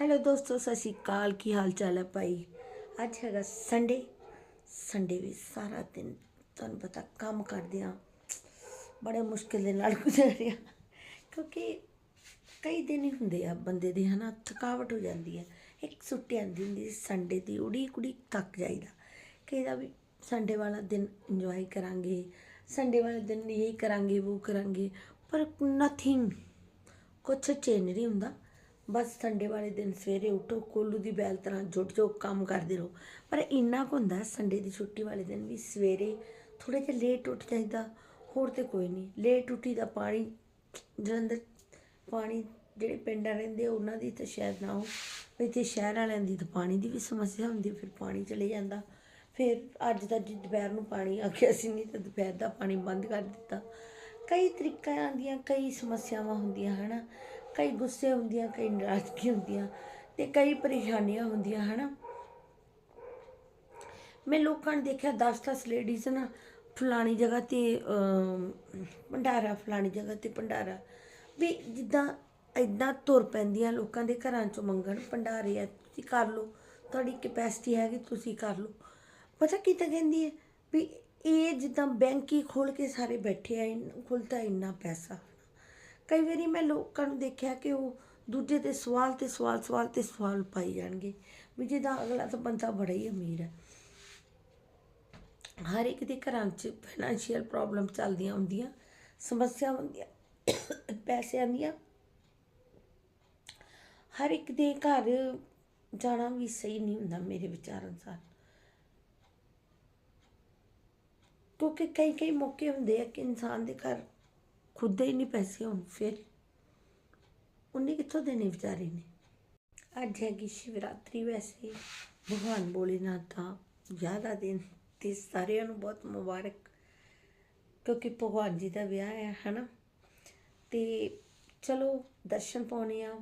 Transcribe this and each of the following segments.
Hello ਦੋਸਤੋ, ਸਤਿ ਸ਼੍ਰੀ ਅਕਾਲ। ਕੀ ਹਾਲ ਚਾਲ ਹੈ ਭਾਈ? ਅੱਜ ਹੈਗਾ ਸੰਡੇ ਸੰਡੇ ਵੀ ਸਾਰਾ ਦਿਨ ਤੁਹਾਨੂੰ ਪਤਾ ਕੰਮ ਕਰਦੇ ਆ। ਬੜੇ ਮੁਸ਼ਕਿਲ ਦੇ ਨਾਲ ਗੁਜ਼ਰ ਰਿਹਾ ਕਿਉਂਕਿ ਕਈ ਦਿਨ ਹੀ ਹੁੰਦੇ ਆ ਬੰਦੇ ਦੇ, ਹਨਾ? ਥਕਾਵਟ ਹੋ ਜਾਂਦੀ ਹੈ। ਇੱਕ ਛੁੱਟੀ ਆਉਂਦੀ ਹੁੰਦੀ ਸੰਡੇ ਦੀ। ਉਡੀਕ ਉਡੀਕ ਤੱਕ ਜਾਈਦਾ। ਕਹਿੰਦਾ ਵੀ ਸੰਡੇ ਵਾਲਾ ਦਿਨ ਇੰਜੋਏ ਕਰਾਂਗੇ। ਸੰਡੇ ਵਾਲੇ ਦਿਨ ਇਹ ਕਰਾਂਗੇ ਉਹ ਕਰਾਂਗੇ। ਪਰ ਨਥਿੰਗ ਕੁਛ ਚੇਂਜ ਨਹੀਂ ਹੁੰਦਾ। ਬਸ ਸੰਡੇ ਵਾਲੇ ਦਿਨ ਸਵੇਰੇ ਉਠੋ, ਕੋਲੂ ਦੀ ਬੈਲ ਤਰ੍ਹਾਂ ਜੁਟ ਜੋ ਕੰਮ ਕਰਦੇ ਰਹੋ। ਪਰ ਇੰਨਾ ਕੁ ਹੁੰਦਾ ਸੰਡੇ ਦੀ ਛੁੱਟੀ ਵਾਲੇ ਦਿਨ ਵੀ ਸਵੇਰੇ ਥੋੜੇ ਜਿਹਾ ਲੇਟ ਉੱਠ ਜਾਈਦਾ, ਹੋਰ ਤੇ ਕੋਈ ਨਹੀਂ। ਲੇਟ ਉੱਠੀ ਦਾ ਪਾਣੀ, ਜਲੰਧਰ ਪਾਣੀ ਜਿਹੜੇ ਪਿੰਡਾਂ ਰਹਿੰਦੇ ਉਹਨਾਂ ਦੀ ਤਾਂ ਸ਼ਾਇਦ ਨਾ ਹੋ। ਇੱਥੇ ਸ਼ਹਿਰ ਵਾਲਿਆਂ ਦੀ ਤਾਂ ਪਾਣੀ ਦੀ ਵੀ ਸਮੱਸਿਆ ਹੁੰਦੀ ਫਿਰ ਪਾਣੀ ਚਲੇ ਜਾਂਦਾ। ਫਿਰ ਅੱਜ ਦਾ ਜੀ ਦੁਪਹਿਰ ਨੂੰ ਪਾਣੀ ਆ ਗਿਆ ਸੀ, ਨਹੀਂ ਤਾਂ ਦੁਪਹਿਰ ਦਾ ਪਾਣੀ ਬੰਦ ਕਰ ਦਿੱਤਾ। ਕਈ ਤਰੀਕਿਆਂ ਦੀਆਂ ਕਈ ਸਮੱਸਿਆਵਾਂ ਹੁੰਦੀਆਂ, ਹਨਾ? ਕਈ ਗੁੱਸੇ ਹੁੰਦੀਆਂ, ਕਈ ਨਾਰਾਜ਼ਗੀ ਹੁੰਦੀਆਂ ਤੇ ਕਈ ਪਰੇਸ਼ਾਨੀਆਂ ਹੁੰਦੀਆਂ, ਹਨਾ? ਮੈਂ ਲੋਕਾਂ ਨੇ ਦੇਖਿਆ 10-10 ਲੇਡੀਜ਼ ਨਾ ਫਲਾਣੀ ਜਗ੍ਹਾ ਤੇ ਭੰਡਾਰਾ, ਫਲਾਣੀ ਜਗ੍ਹਾ ਤੇ ਭੰਡਾਰਾ। ਵੀ ਜਿੱਦਾਂ ਇਦਾਂ ਤੁਰ ਪੈਂਦੀਆਂ ਲੋਕਾਂ ਦੇ ਘਰਾਂ ਚੋਂ ਮੰਗਣ ਭੰਡਾਰੇ ਆ, ਤੁਸੀਂ ਕਰ ਲਓ, ਤੁਹਾਡੀ ਕੈਪੈਸਿਟੀ ਹੈਗੀ, ਤੁਸੀਂ ਕਰ ਲਓ। ਪਤਾ ਕੀ ਤਾਂ ਕਹਿੰਦੀ ਹੈ? ਵੀ ਇਹ ਜਿੱਦਾਂ ਬੈਂਕ ਹੀ ਖੋਲ ਕੇ ਸਾਰੇ ਬੈਠੇ ਆ, ਇਨ- ਇੰਨਾ ਪੈਸਾ। ਕਈ ਵਾਰੀ ਮੈਂ ਲੋਕਾਂ ਨੂੰ ਦੇਖਿਆ ਕਿ ਉਹ ਦੂਜੇ ਤੇ ਸਵਾਲ ਤੇ ਸਵਾਲ ਸਵਾਲ ਤੇ ਸਵਾਲ ਪਾਈ ਜਾਣਗੇ ਵੀ ਜਿਹਦਾ ਅਗਲਾ ਤਾਂ ਬੰਦਾ ਬੜਾ ਹੀ ਅਮੀਰ ਹੈ। ਹਰ ਇੱਕ ਦੇ ਘਰਾਂ 'ਚ ਫਾਈਨੈਂਸ਼ੀਅਲ ਪ੍ਰੋਬਲਮ ਚੱਲਦੀਆਂ ਹੁੰਦੀਆਂ ਸਮੱਸਿਆ ਹੁੰਦੀਆਂ, ਪੈਸਿਆਂ ਦੀਆਂ। ਹਰ ਇੱਕ ਦੇ ਘਰ ਜਾਣਾ ਵੀ ਸਹੀ ਨਹੀਂ ਹੁੰਦਾ ਮੇਰੇ ਵਿਚਾਰ ਅਨੁਸਾਰ। ਕਿਉਂਕਿ ਕਈ ਕਈ ਮੌਕੇ ਹੁੰਦੇ ਆ ਕਿ ਇਨਸਾਨ ਦੇ ਘਰ ਖੁਦ ਦੇ ਹੀ ਨਹੀਂ ਪੈਸੇ ਹੋਣ, ਫਿਰ ਉਹਨੇ ਕਿੱਥੋਂ ਦੇਣੇ ਵਿਚਾਰੇ ਨੇ? ਅੱਜ ਹੈਗੀ ਸ਼ਿਵਰਾਤਰੀ ਵੈਸੇ, ਭਗਵਾਨ ਭੋਲੇਨਾਥ ਦਾ ਵਿਆਹ ਦਾ ਦਿਨ ਤੇ ਸਾਰਿਆਂ ਨੂੰ ਬਹੁਤ ਮੁਬਾਰਕ, ਕਿਉਂਕਿ ਭਗਵਾਨ ਜੀ ਦਾ ਵਿਆਹ ਹੈ, ਹਨਾ? ਤੇ ਚਲੋ, ਦਰਸ਼ਨ ਪਾਉਣੇ ਆ।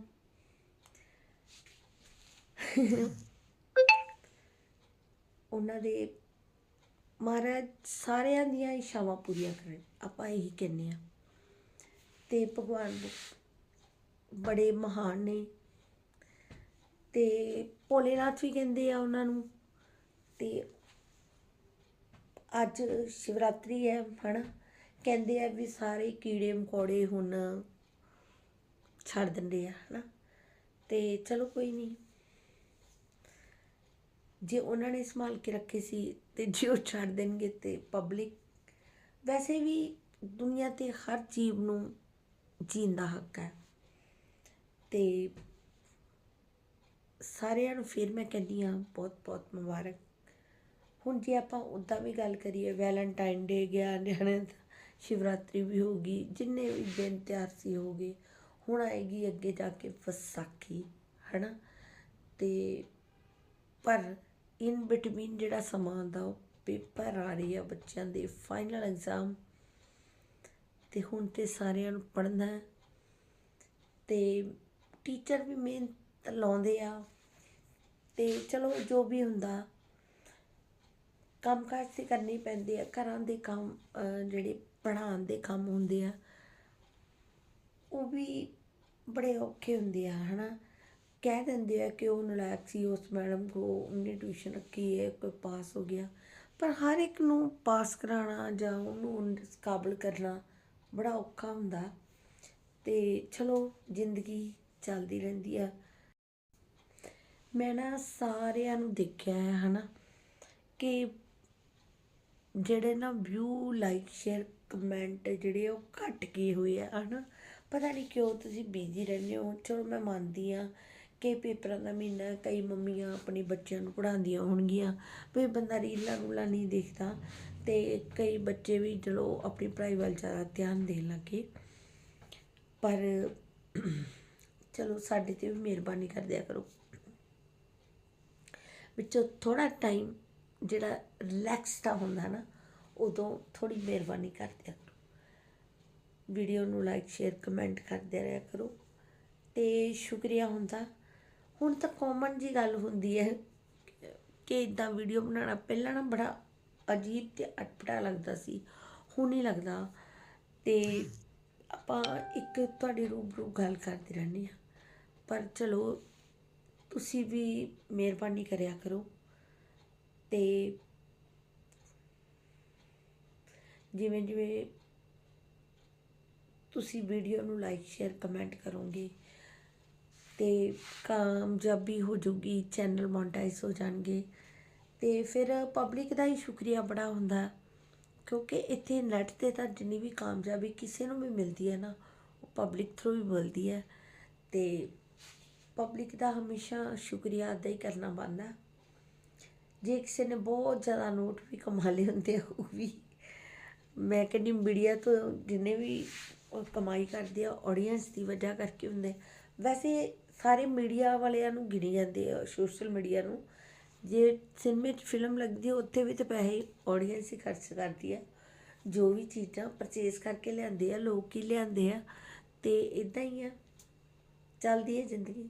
ਉਹਨਾਂ ਦੇ ਮਹਾਰਾਜ ਸਾਰਿਆਂ ਦੀਆਂ ਇਸ਼ਾਵਾਂ ਪੂਰੀਆਂ ਕਰਨ, ਆਪਾਂ ਇਹੀ ਕਹਿੰਦੇ ਆ। ਅਤੇ ਭਗਵਾਨ ਬੜੇ ਮਹਾਨ ਨੇ। ਅਤੇ ਭੋਲੇਨਾਥ ਵੀ ਕਹਿੰਦੇ ਆ ਉਹਨਾਂ ਨੂੰ। ਅਤੇ ਅੱਜ ਸ਼ਿਵਰਾਤਰੀ ਹੈ, ਹਨਾ? ਕਹਿੰਦੇ ਆ ਵੀ ਸਾਰੇ ਕੀੜੇ ਮਕੌੜੇ ਹੁਣ ਛੱਡ ਦਿੰਦੇ ਆ, ਹਨਾ? ਤੇ ਚਲੋ ਕੋਈ ਨਹੀਂ। ਜੇ ਉਹਨਾਂ ਨੇ ਸੰਭਾਲ ਕੇ ਰੱਖੇ ਸੀ ਤੇ ਜੇ ਉਹ ਛੱਡ ਦੇਣਗੇ ਤੇ ਪਬਲਿਕ ਵੈਸੇ ਵੀ ਦੁਨੀਆ ਤੇ ਹਰ ਜੀਵ ਨੂੰ ਜੀਣ ਦਾ ਹੱਕ ਹੈ। ਤੇ ਸਾਰਿਆਂ ਨੂੰ ਫਿਰ ਮੈਂ ਕਹਿੰਦੀ ਹਾਂ ਬਹੁਤ ਬਹੁਤ ਮੁਬਾਰਕ। ਹੁਣ ਜੇ ਆਪਾਂ ਉੱਦਾਂ ਵੀ ਗੱਲ ਕਰੀਏ, ਵੈਲੈਂਟਾਈਨ ਡੇ ਗਿਆ, ਨਿਆਣੇ ਦਾ ਸ਼ਿਵਰਾਤਰੀ ਵੀ ਹੋ ਗਈ, ਜਿੰਨੇ ਵੀ ਦਿਨ ਤਿਉਹਾਰ ਸੀ ਹੋ ਗਏ, ਹੁਣ ਆਏਗੀ ਅੱਗੇ ਜਾ ਕੇ ਵਿਸਾਖੀ, ਹਨਾ? ਤੇ ਪਰ ਇਨ ਬਿਟਵੀਨ ਜਿਹੜਾ ਸਮਾਂ ਆਉਂਦਾ ਉਹ ਪੇਪਰ ਆ ਰਹੀ ਆ ਬੱਚਿਆਂ ਦੇ ਫਾਈਨਲ ਐਗਜ਼ਾਮ ਅਤੇ ਹੁਣ ਤੇ ਸਾਰਿਆਂ ਨੂੰ ਪੜ੍ਹਨਾ ਹੈ। ਤੇ ਟੀਚਰ ਵੀ ਮਿਹਨਤ ਲਾਉਂਦੇ ਆ। ਤੇ ਚਲੋ ਜੋ ਵੀ ਹੁੰਦਾ ਕੰਮ ਕਾਜ ਤੇ ਕਰਨੇ ਪੈਂਦੇ ਆ। ਘਰਾਂ ਦੇ ਕੰਮ ਜਿਹੜੇ ਪੜ੍ਹਾਉਣ ਦੇ ਕੰਮ ਹੁੰਦੇ ਆ, ਉਹ ਵੀ ਬੜੇ ਔਖੇ ਹੁੰਦੇ ਆ, ਹਨਾ? ਕਹਿ ਦਿੰਦੇ ਆ ਕਿ ਉਹ ਨਲਾਇਕ ਸੀ, ਉਸ ਮੈਡਮ ਕੋ ਉਹਨੇ ਟਿਊਸ਼ਨ ਰੱਖੀ ਹੈ, ਕੋਈ ਪਾਸ ਹੋ ਗਿਆ। ਪਰ ਹਰ ਇੱਕ ਨੂੰ ਪਾਸ ਕਰਾਉਣਾ ਜਾਂ ਉਹਨੂੰ ਉਸ ਕਾਬਲ ਕਰਨਾ ਬੜਾ ਔਖਾ ਹੁੰਦਾ। ਤੇ ਚਲੋ, ਜ਼ਿੰਦਗੀ ਚੱਲਦੀ ਰਹਿੰਦੀ ਆ। ਮੈਂ ਨਾ ਸਾਰਿਆਂ ਨੂੰ ਦੇਖਿਆ ਹੈ, ਹਨਾ, ਕਿ ਜਿਹੜੇ ਨਾ ਵਿਊ ਲਾਈਕ ਸ਼ੇਅਰ ਕਮੈਂਟ ਜਿਹੜੇ ਉਹ ਘਟ ਗਏ ਹੋਏ ਆ, ਹਨਾ। ਪਤਾ ਨਹੀਂ ਕਿਉਂ ਤੁਸੀਂ ਬਿਜ਼ੀ ਰਹਿੰਦੇ ਹੋ। ਚਲੋ, ਮੈਂ ਮੰਨਦੀ ਆ ਕਿ ਪੇਪਰਾਂ ਦਾ ਮਹੀਨਾ ਕਈ ਮੰਮੀਆਂ ਆਪਣੇ ਬੱਚਿਆਂ ਨੂੰ ਪੜ੍ਹਾਉਂਦੀਆਂ ਹੋਣਗੀਆਂ, ਵੀ ਬੰਦਾ ਰੀਲਾਂ ਰੂਲਾਂ ਨਹੀਂ ਦੇਖਦਾ ਅਤੇ ਕਈ ਬੱਚੇ ਵੀ ਚਲੋ ਆਪਣੀ ਪੜ੍ਹਾਈ ਵੱਲ ਜ਼ਿਆਦਾ ਧਿਆਨ ਦੇਣ ਲੱਗ। ਗਏ ਪਰ ਚਲੋ ਸਾਡੇ ਤੇ ਵੀ ਮਿਹਰਬਾਨੀ ਕਰ ਦਿਆ ਕਰੋ। ਵਿੱਚੋਂ ਥੋੜ੍ਹਾ ਟਾਈਮ ਜਿਹੜਾ ਰਿਲੈਕਸ ਦਾ ਹੁੰਦਾ ਨਾ, ਉਦੋਂ ਥੋੜੀ ਮਿਹਰਬਾਨੀ ਕਰ ਦਿਆ ਕਰੋ। ਵੀਡੀਓ ਨੂੰ ਲਾਈਕ ਸ਼ੇਅਰ ਕਮੈਂਟ ਕਰਦੇ ਰਿਹਾ ਕਰੋ ਤੇ ਸ਼ੁਕਰੀਆ ਹੁੰਦਾ। ਹੁਣ ਤਾਂ ਕਾਮਨ ਜੀ ਗੱਲ ਹੁੰਦੀ ਹੈ ਕਿ ਇਦਾਂ ਵੀਡੀਓ ਬਣਾਉਣਾ, ਪਹਿਲਾਂ ਨਾ ਬੜਾ ਅਜੀਬ ਤੇ ਅਟਪਟਾ ਲੱਗਦਾ ਸੀ, ਹੁਣ ਨਹੀਂ ਲੱਗਦਾ। ਤੇ ਆਪਾਂ ਇੱਕ ਤੁਹਾਡੀ ਰੂਬਰੂ ਗੱਲ ਕਰਦੇ ਰਹਿੰਦੇ ਆ ਪਰ ਚਲੋ, ਤੁਸੀਂ ਵੀ ਮਿਹਰਬਾਨੀ ਕਰਿਆ ਕਰੋ। ਤੇ ਜਿਵੇਂ ਜਿਵੇਂ ਤੁਸੀਂ ਵੀਡੀਓ ਨੂੰ ਲਾਈਕ ਸ਼ੇਅਰ ਕਮੈਂਟ ਕਰੋਗੇ ਤੇ ਕਾਮਯਾਬੀ ਹੋ ਜੂਗੀ ਚੈਨਲ ਮੋਨਟਾਈਜ਼ ਹੋ ਜਾਣਗੇ। ਅਤੇ ਫਿਰ ਪਬਲਿਕ ਦਾ ਹੀ ਸ਼ੁਕਰੀਆ ਬੜਾ ਹੁੰਦਾ, ਕਿਉਂਕਿ ਇੱਥੇ ਨੈਟ ਤੇ ਤਾਂ ਜਿੰਨੀ ਵੀ ਕਾਮਯਾਬੀ ਕਿਸੇ ਨੂੰ ਵੀ ਮਿਲਦੀ ਹੈ ਨਾ, ਉਹ ਪਬਲਿਕ ਥਰੂ ਹੀ ਮਿਲਦੀ ਹੈ। ਤੇ ਪਬਲਿਕ ਦਾ ਹਮੇਸ਼ਾ ਸ਼ੁਕਰੀਆ ਅਦਾ ਹੀ ਕਰਨਾ ਬਣਦਾ। ਜੇ ਕਿਸੇ ਨੇ ਬਹੁਤ ਜ਼ਿਆਦਾ ਨੋਟ ਵੀ ਕਮਾ ਲਏ ਹੁੰਦੇ ਆ, ਉਹ ਵੀ। ਮੈਂ ਕਹਿੰਦੀ ਮੀਡੀਆ ਤੋਂ ਜਿੰਨੇ ਵੀ ਉਹ ਕਮਾਈ ਕਰਦੇ ਆ ਆਡੀਅנס ਦੀ ਵਜ੍ਹਾ ਕਰਕੇ ਹੁੰਦੇ। ਵੈਸੇ ਸਾਰੇ ਮੀਡੀਆ ਵਾਲਿਆਂ ਨੂੰ ਗਿਣੀ ਜਾਂਦੇ ਆ, ਸੋਸ਼ਲ ਮੀਡੀਆ ਨੂੰ। ਜੇ ਸਿਨੇਮੇ 'ਚ ਫਿਲਮ ਲੱਗਦੀ ਹੈ ਉੱਥੇ ਵੀ ਤਾਂ ਪੈਸੇ ਆਡੀਅנס ਹੀ ਖਰਚ ਕਰਦੀ ਹੈ ਜੋ ਵੀ ਚੀਜ਼ਾਂ ਪਰਚੇਸ ਕਰਕੇ ਲਿਆਂਦੇ ਆ, ਲੋਕ ਹੀ ਲਿਆਂਦੇ ਆ, ਤੇ ਇਦਾਂ ਹੀ ਆ, ਚੱਲਦੀ ਹੈ ਜ਼ਿੰਦਗੀ।